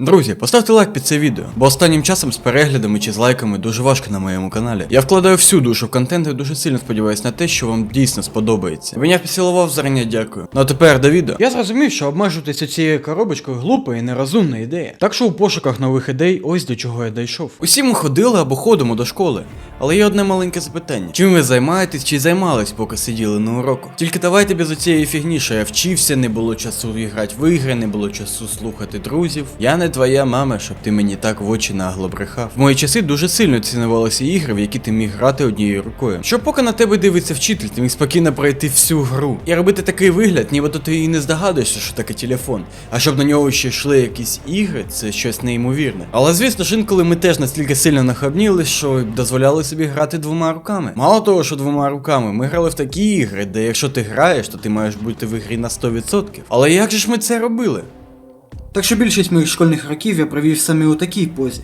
Друзі, поставте лайк під це відео, бо останнім часом з переглядами чи з лайками дуже важко на моєму каналі. Я вкладаю всю душу в контент і дуже сильно сподіваюся на те, що вам дійсно сподобається. Мене поцілував зарані дякую. Ну а тепер до відео. Я зрозумів, що обмежуватися цією коробочкою глупа і нерозумна ідея. Так що у пошуках нових ідей ось до чого я дійшов. Усі ми ходили або ходимо до школи. Але є одне маленьке запитання: чим ви займаєтесь чи займались, поки сиділи на уроку? Тільки давайте без оцієї фігні, що я вчився, не було часу грати в ігри, не було часу слухати друзів. Я не твоя мама, щоб ти мені так в очі нагло брехав. В мої часи дуже сильно цінувалися ігри, в які ти міг грати однією рукою. Що поки на тебе дивиться вчитель, ти міг спокійно пройти всю гру. І робити такий вигляд, нібито ти і не здогадуєшся, що таке телефон. А щоб на нього ще йшли якісь ігри, це щось неймовірне. Але звісно ж, інколи ми теж настільки сильно нахабніли, що дозволяли собі грати двома руками. Мало того, що двома руками, ми грали в такі ігри, де якщо ти граєш, то ти маєш бути в ігрі на 100%. Але як же ж ми це робили? Так що більшість моїх школьних років я провів саме у такій позі.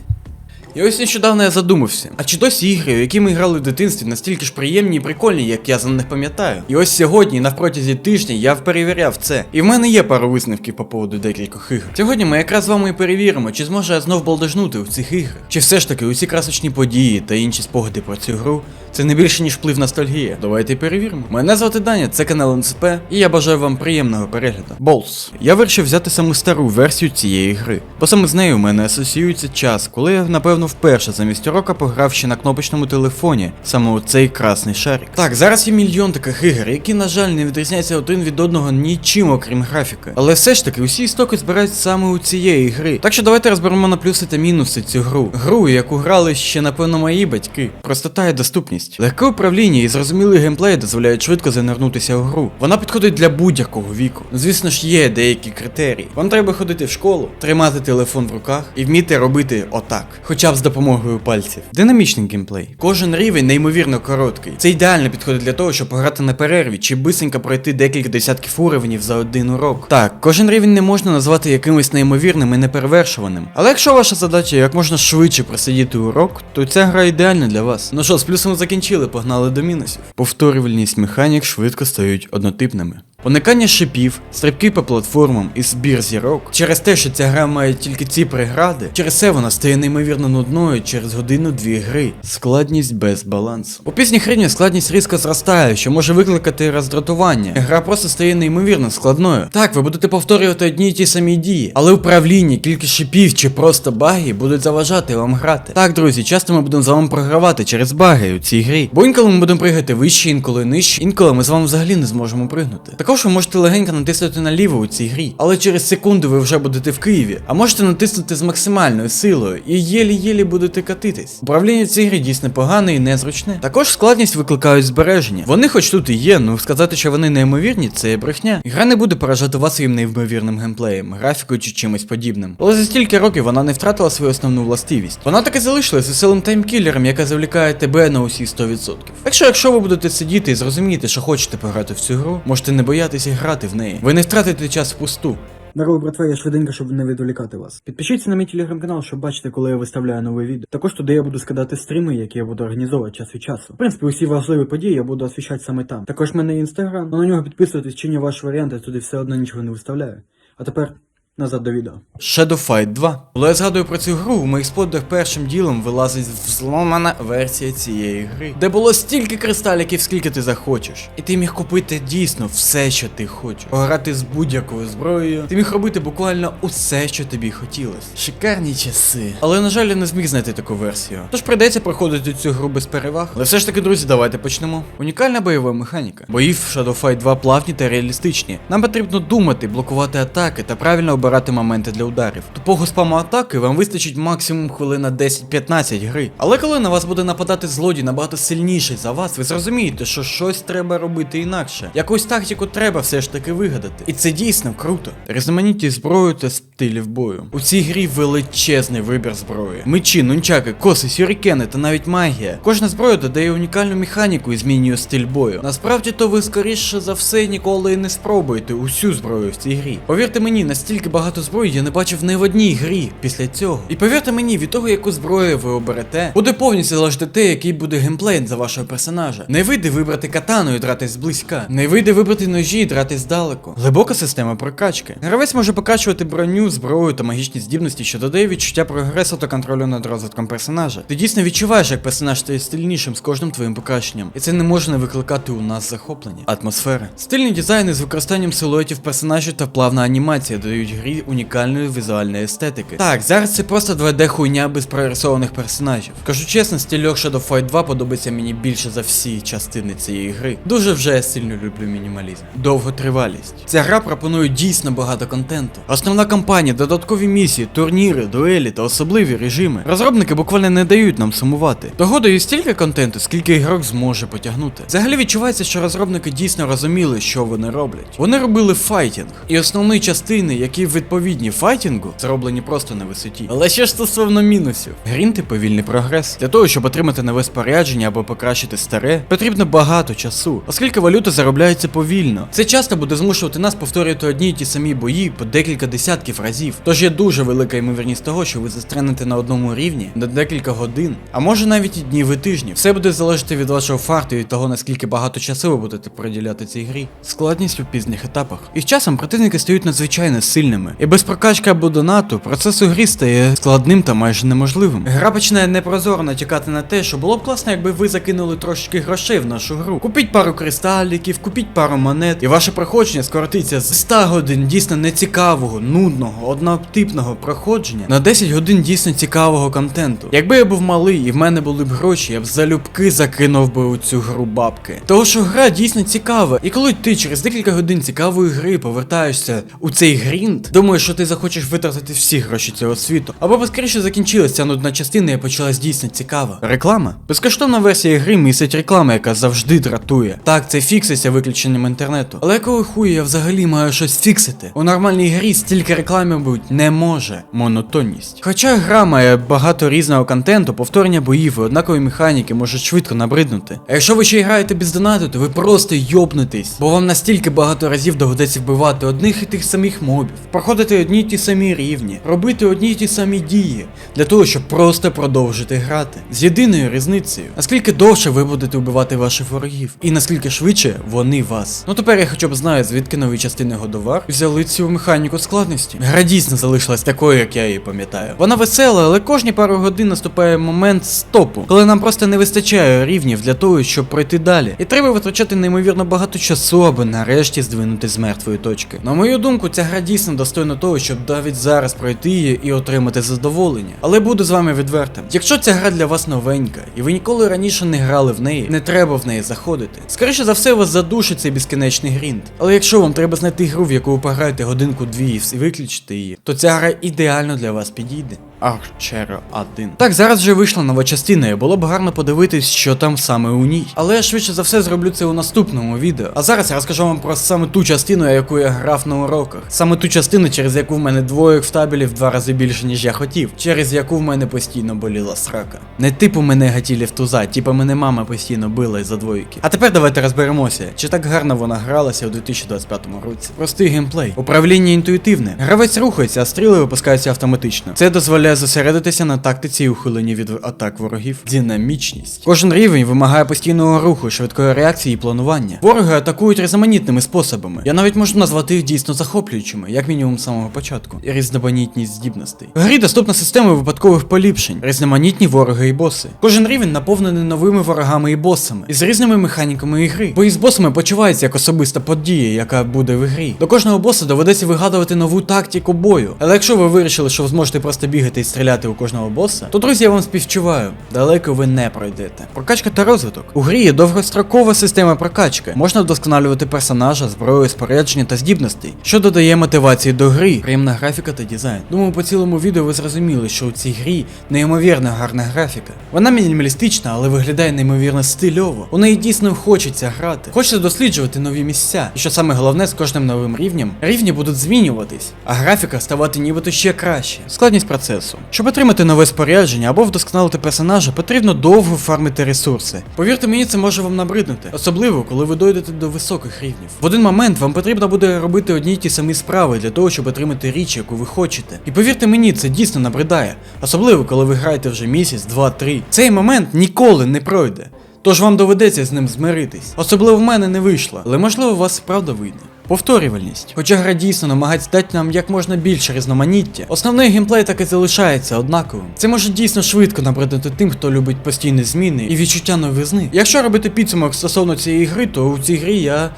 І ось нещодавно я задумався, а чи досі ігри, в які ми грали в дитинстві, настільки ж приємні і прикольні, як я за них пам'ятаю. І ось сьогодні, навпротязі тижня, я перевіряв це. І в мене є пару висновків по поводу декількох ігор. Сьогодні ми якраз з вами і перевіримо, чи зможе я знов балдежнути у цих іграх. Чи все ж таки усі красочні події та інші спогади про цю гру це не більше ніж вплив ностальгія. Давайте перевіримо. Мене звати Даня, це канал НСП, і я бажаю вам приємного перегляду. Болс. Я вирішив взяти саму стару версію цієї гри, бо саме з нею в мене асоціюється час, коли я напевно вперше замість урока пограв ще на кнопочному телефоні, саме у цей красний шарик. Так, зараз є мільйон таких ігор, які, на жаль, не відрізняються один від одного нічим, окрім графіки. Але все ж таки, усі істоки збираються саме у цієї гри. Так що давайте розберемо на плюси та мінуси цю гру. Гру, яку грали ще, напевно, мої батьки. Простота і доступність. Легке управління і зрозумілий геймплей дозволяють швидко занирнутися у гру. Вона підходить для будь-якого віку. Звісно ж, є деякі критерії. Вам треба ходити в школу, тримати телефон в руках і вміти робити отак, хоча б з допомогою пальців. Динамічний геймплей. Кожен рівень неймовірно короткий. Це ідеально підходить для того, щоб пограти на перерві чи бисенько пройти декілька десятків уровнів за один урок. Так, кожен рівень не можна назвати якимось неймовірним і неперевершуваним. Але якщо ваша задача як можна швидше просидіти урок, то ця гра ідеальна для вас. Ну що, з плюсом закінчили, погнали до мінусів. Повторювальність механік швидко стають однотипними. Уникання шипів, стрибки по платформам і збір зірок. Через те, що ця гра має тільки ці прегради, через це вона стає неймовірно нудною через годину-дві гри. Складність без балансу. У пізніх рівнях складність різко зростає, що може викликати роздратування. Гра просто стає неймовірно складною. Так, ви будете повторювати одні й ті самі дії, але управління, кількість шипів чи просто баги будуть заважати вам грати. Так, друзі, часто ми будемо з вами програвати через баги у цій грі. Бо інколи ми будемо пригати вище, інколи нижче, інколи ми з вами взагалі не зможемо пригнути. Також ви можете легенько натиснути наліво у цій грі, але через секунду ви вже будете в Києві. А можете натиснути з максимальною силою і єлі-єлі будете катитись. Управління цієї гри дійсно погане і незручне. Також складність викликають збереження. Вони хоч тут і є, ну сказати, що вони неймовірні, це є брехня. Гра не буде поражати вас своїм неймовірним геймплеєм, графікою чи чимось подібним. Але за стільки років вона не втратила свою основну властивість. Вона так і залишилась веселим таймкілером, яка завлікає тебе на усі 100%. Так що, якщо ви будете сидіти і зрозумієте, що хочете пограти в цю гру, можете не боятися грати в неї. Ви не втратите час впусту. Здорово, братва, я швиденько, щоб не відволікати вас. Підпишіться на мій телеграм-канал, щоб бачити, коли я виставляю нове відео. Також туди я буду скидати стріми, які я буду організовувати час від часу. В принципі, усі важливі події я буду освіщати саме там. Також в мене інстаграм, але на нього підписуйтесь, ваш ваші варіанти, туди все одно нічого не виставляю. А тепер назад до відео. Shadow Fight 2. Коли я згадую про цю гру, в моїх сподах першим ділом вилазить взломана версія цієї гри, де було стільки кристаліків, скільки ти захочеш. І ти міг купити дійсно все, що ти хочеш. Пограти з будь-якою зброєю. Ти міг робити буквально усе, що тобі хотілося. Шикарні часи. Але на жаль, я не зміг знайти таку версію. Тож прийдеться проходити цю гру без переваг. Але все ж таки, друзі, давайте почнемо. Унікальна бойова механіка. Бої в Shadow Fight 2 плавні та реалістичні. Нам потрібно думати, блокувати атаки та правильно обирати моменти для ударів. Тупого спаму атаки вам вистачить максимум хвилин на 10-15 гри. Але коли на вас буде нападати злодій набагато сильніший за вас, ви зрозумієте, що щось треба робити інакше. Якусь тактику треба все ж таки вигадати. І це дійсно круто. Різноманітність зброю та стилів бою. У цій грі величезний вибір зброї. Мечі, нунчаки, коси, сюрікени та навіть магія. Кожна зброя додає унікальну механіку і змінює стиль бою. Насправді то ви скоріше за все ніколи не спробуєте усю зброю в цій грі. Повірте мені, настільки багато зброї я не бачив ні в одній грі після цього. І повірте мені, від того, яку зброю ви оберете, буде повністю залежати те, який буде геймплей за вашого персонажа. Не вийде вибрати катану і дратись зблизька. Не вийде вибрати ножі і дратись здалеку. Глибока система прокачки. Гравець може покращувати броню, зброю та магічні здібності, що додає відчуття прогресу та контролю над розвитком персонажа. Ти дійсно відчуваєш, як персонаж стає стильнішим з кожним твоїм покращенням. І це не може не викликати у нас захоплення. Атмосфера. Стильні дизайни з використанням силуетів персонажів та плавна анімація додають грі унікальної візуальної естетики. Так, зараз це просто 2D хуйня без прорисованих персонажів. Кажу чесно, стільок Shadow Fight 2 подобається мені більше за всі частини цієї гри. Дуже вже я сильно люблю мінімалізм. Довготривалість. Ця гра пропонує дійсно багато контенту. Основна кампанія, додаткові місії, турніри, дуелі та особливі режими. Розробники буквально не дають нам сумувати. Того дають стільки контенту, скільки ігрок зможе потягнути. Взагалі відчувається, що розробники дійсно розуміли, що вони роблять. Вони робили файтінг, і основні частини, які відповідні файтінгу, зроблені просто на висоті. Але що ж стосовно мінусів? Грінти повільний прогрес. Для того, щоб отримати нове спорядження або покращити старе, потрібно багато часу, оскільки валюта заробляється повільно. Це часто буде змушувати нас повторювати одні й ті самі бої по декілька десятків разів. Тож є дуже велика ймовірність того, що ви застрянете на одному рівні на декілька годин, а може навіть і днів і тижнів. Все буде залежати від вашого фарту і того, наскільки багато часу ви будете приділяти цій грі. Складність у пізніх етапах. І з часом противники стають надзвичайно сильними. І без прокачки або донату процес у грі стає складним та майже неможливим. Гра починає непрозоро натякати на те, що було б класно, якби ви закинули трошечки грошей в нашу гру. Купіть пару кристаліків, купіть пару монет, і ваше проходження скоротиться з 100 годин дійсно нецікавого, нудного, однотипного проходження на 10 годин дійсно цікавого контенту. Якби я був малий і в мене були б гроші, я б залюбки закинув би у цю гру бабки. Того що гра дійсно цікава, і коли ти через декілька годин цікавої гри повертаєшся у цей грінд, думаєш, що ти захочеш витратити всі гроші цього світу. Або б скоріше закінчилася нудна частина і почалась дійсно цікава. Реклама. Безкоштовна версія гри містить рекламу, яка завжди дратує. Так, це фікситься виключенням інтернету. Але якого хуя я взагалі маю щось фіксити? У нормальній грі стільки реклами бути не може. Монотонність. Хоча гра має багато різного контенту, повторення боїв і однакові механіки можуть швидко набриднути. А якщо ви ще й граєте без донату, то ви просто йобнетесь, бо вам настільки багато разів доведеться вбивати одних і тих самих мобів, проходити одні й ті самі рівні, робити одні й ті самі дії, для того, щоб просто продовжити грати. З єдиною різницею, наскільки довше ви будете вбивати ваших ворогів, і наскільки швидше вони вас. Ну тепер я хоча б знаю, звідки нові частини Годовар взяли цю механіку складності. Гра дійсно залишилась такою, як я її пам'ятаю. Вона весела, але кожні пару годин наступає момент стопу, коли нам просто не вистачає рівнів для того, щоб пройти далі. І треба витрачати неймовірно багато часу, аби нарешті здвинути з мертвої точки. На мою думку, ця гра дійсно достойна того, щоб навіть зараз пройти її і отримати задоволення. Але буду з вами відвертим. Якщо ця гра для вас новенька, і ви ніколи раніше не грали в неї, не треба в неї заходити. Скоріше за все, вас задушить цей безкінечний грінд. Але якщо вам треба знайти гру, в яку ви пограєте годинку-дві і виключити її, то ця гра ідеально для вас підійде. Archero 1. Так, зараз вже вийшла нова частина, і було б гарно подивитись, що там саме у ній. Але я швидше за все зроблю це у наступному відео. А зараз я розкажу вам про саме ту частину, яку я грав на уроках. Саме ту частину, через яку в мене двоєк в табелі в два рази більше, ніж я хотів, через яку в мене постійно боліла срака. Не типу мене гатілі в туза, типу мене мама постійно била із-за двойки. А тепер давайте розберемося, чи так гарно вона гралася у 2025 році. Простий геймплей. Управління інтуїтивне. Гравець рухається, а стріли випускаються автоматично. Це дозволяє зосередитися на тактиці і ухиленні від атак ворогів. Динамічність. Кожен рівень вимагає постійного руху, швидкої реакції і планування. Вороги атакують різноманітними способами. Я навіть можу назвати їх дійсно захоплюючими, як мінімум з самого початку. Різноманітність здібностей. В грі доступна система випадкових поліпшень, різноманітні вороги і боси. Кожен рівень наповнений новими ворогами і босами, і з різними механіками ігри. Бої з босами почуваються як особиста подія, яка буде в грі. До кожного боса доведеться вигадувати нову тактику бою. Але якщо ви вирішили, що ви зможете просто бігати і стріляти у кожного боса, то друзі, я вам співчуваю. Далеко ви не пройдете. Прокачка та розвиток. У грі є довгострокова система прокачки. Можна вдосконалювати персонажа, зброю, спорядження та здібностей, що додає мотивації до гри, приємна графіка та дизайн. Думаю, по цілому відео ви зрозуміли, що у цій грі неймовірно гарна графіка. Вона мінімалістична, але виглядає неймовірно стильово. У неї дійсно хочеться грати. Хочеться досліджувати нові місця. І що саме головне, з кожним новим рівнем рівні будуть змінюватись, а графіка ставати нібито ще краще. Складність процесу. Щоб отримати нове спорядження або вдосконалити персонажа, потрібно довго фармити ресурси. Повірте мені, це може вам набриднути, особливо коли ви дойдете до високих рівнів. В один момент вам потрібно буде робити одні й ті самі справи для того, щоб отримати річ, яку ви хочете. І повірте мені, це дійсно набридає, особливо коли ви граєте вже місяць, два-три. Цей момент ніколи не пройде. Тож вам доведеться з ним змиритись. Особливо в мене не вийшло, але можливо у вас і правда вийде. Повторювальність. Хоча гра дійсно намагається дати нам як можна більше різноманіття, основний геймплей так і залишається однаковим. Це може дійсно швидко набридати тим, хто любить постійні зміни і відчуття новизни. Якщо робити підсумок стосовно цієї гри, то у цій грі я.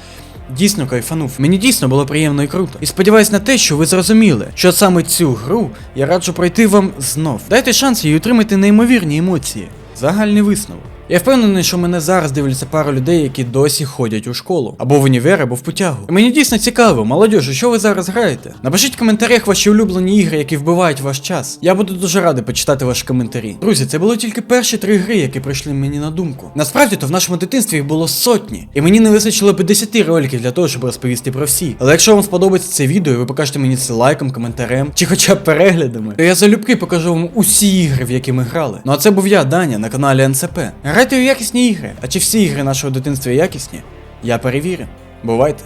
Дійсно кайфанув. Мені дійсно було приємно і круто. І сподіваюсь на те, що ви зрозуміли, що саме цю гру я раджу пройти вам знов. Дайте шанс і отримайте неймовірні емоції. Загальний висновок. Я впевнений, що мене зараз дивляться пара людей, які досі ходять у школу, або в універ, або в потягу. І мені дійсно цікаво, молодіжу, що ви зараз граєте? Напишіть в коментарях ваші улюблені ігри, які вбивають ваш час. Я буду дуже радий почитати ваші коментарі. Друзі, це було тільки перші три гри, які прийшли мені на думку. Насправді то в нашому дитинстві їх було сотні, і мені не вистачило б 10 роликів для того, щоб розповісти про всі. Але якщо вам сподобається це відео, і ви покажете мені це лайком, коментарем чи хоча б переглядами, то я залюбки покажу вам усі ігри, в які ми грали. Ну а це був я, Даня, на каналі НЦП. Грайте у якісні ігри. А чи всі ігри нашого дитинства якісні? Я перевірю. Бувайте.